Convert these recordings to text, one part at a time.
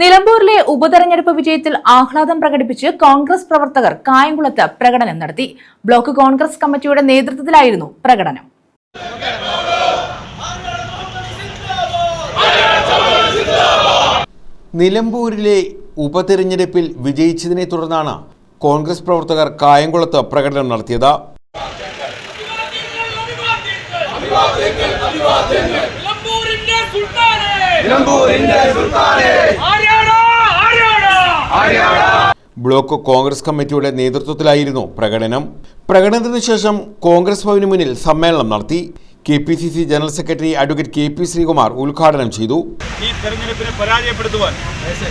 നിലമ്പൂരിലെ ഉപതെരഞ്ഞെടുപ്പ് വിജയത്തിൽ ആഹ്ലാദം പ്രകടിപ്പിച്ച് കോൺഗ്രസ് പ്രവർത്തകർ കായംകുളത്ത് പ്രകടനം നടത്തി. ബ്ലോക്ക് കോൺഗ്രസ് കമ്മിറ്റിയുടെ നേതൃത്വത്തിലായിരുന്നു പ്രകടനം. നിലമ്പൂരിലെ ഉപതെരഞ്ഞെടുപ്പിൽ വിജയിച്ചതിനെ തുടർന്നാണ് കോൺഗ്രസ് പ്രവർത്തകർ കായംകുളത്ത് പ്രകടനം നടത്തിയത്. നിലമ്പൂരിന്റെ സുൽത്താനെ. ബ്ലോക്ക് കോൺഗ്രസ് കമ്മിറ്റിയുടെ നേതൃത്വത്തിലായിരുന്നു പ്രകടനം. പ്രകടനത്തിന് ശേഷം കോൺഗ്രസ് ഭവന് മുന്നിൽ സമ്മേളനം നടത്തി. K P C C general secretary advocate K P Sreekumar ഉദ്ഘാടനം ചെയ്തു. ഈ തെരഞ്ഞെടുപ്പിനെ പരാജയപ്പെടുത്തുവാൻ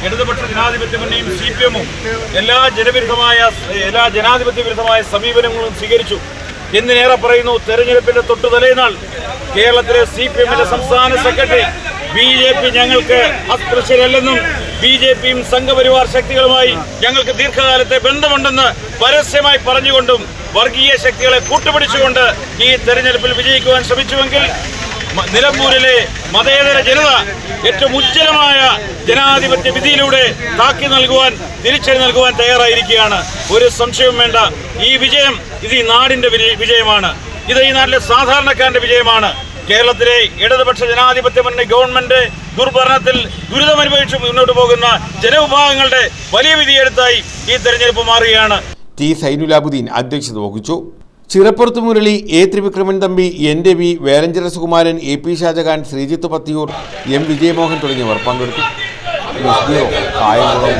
ഇടതുപക്ഷ ജനാധിപത്യ മുന്നണിയും സി പി എമ്മും എല്ലാ ജനവിരുദ്ധമായ എല്ലാ ജനാധിപത്യ വിരുദ്ധമായ സമീപനങ്ങളും സ്വീകരിച്ചു. എന്തിനേറെ പറയുന്നു? തെരഞ്ഞെടുപ്പിന്റെ തൊട്ടു തലേനാൾ കേരളത്തിലെ സി പി എമ്മിന്റെ സംസ്ഥാന സെക്രട്ടറി ബി ജെ പി ഞങ്ങൾക്ക് അസ്പൃശ്യരല്ലെന്നും ബി ജെ പിയും സംഘപരിവാർ ശക്തികളുമായി ഞങ്ങൾക്ക് ദീർഘകാലത്തെ ബന്ധമുണ്ടെന്ന് പരസ്യമായി പറഞ്ഞുകൊണ്ടും വർഗീയ ശക്തികളെ കൂട്ടുപിടിച്ചുകൊണ്ട് ഈ തെരഞ്ഞെടുപ്പിൽ വിജയിക്കുവാൻ ശ്രമിച്ചുവെങ്കിൽ നിലമ്പൂരിലെ മതേതര ജനത ഏറ്റവും ഉജ്ജ്വലമായ ജനാധിപത്യ വിധിയിലൂടെ താക്കി നൽകുവാൻ തിരിച്ചടി നൽകുവാൻ തയ്യാറായിരിക്കുകയാണ്. ഒരു സംശയവും വേണ്ട. ഈ വിജയം ഇത് ഈ നാടിന്റെ വിജയമാണ്. ഇത് ഈ നാട്ടിലെ സാധാരണക്കാരന്റെ വിജയമാണ്. കേരളത്തിലെ ഇടതുപക്ഷ ജനാധിപത്യ മുന്നണി ഗവൺമെന്റ് ദുർഭരണത്തിൽ ദുരിതമനുഭവിച്ച് മുന്നോട്ട് പോകുന്ന ജനവിഭാഗങ്ങളുടെ വലിയ വിധിയെടുത്തായി ഈ തെരഞ്ഞെടുപ്പ് മാറുകയാണ്. ടി സൈനുലാബുദ്ദീൻ അധ്യക്ഷത വഹിച്ചു. Chirappurath Murali A Thrivikraman Thampi N Ravi Velanchira Sukumaran A P Shajahan Sreejith Pathiyoor M Vijayamohan തുടങ്ങിയവർ പങ്കെടുത്തു. കായംകുളം.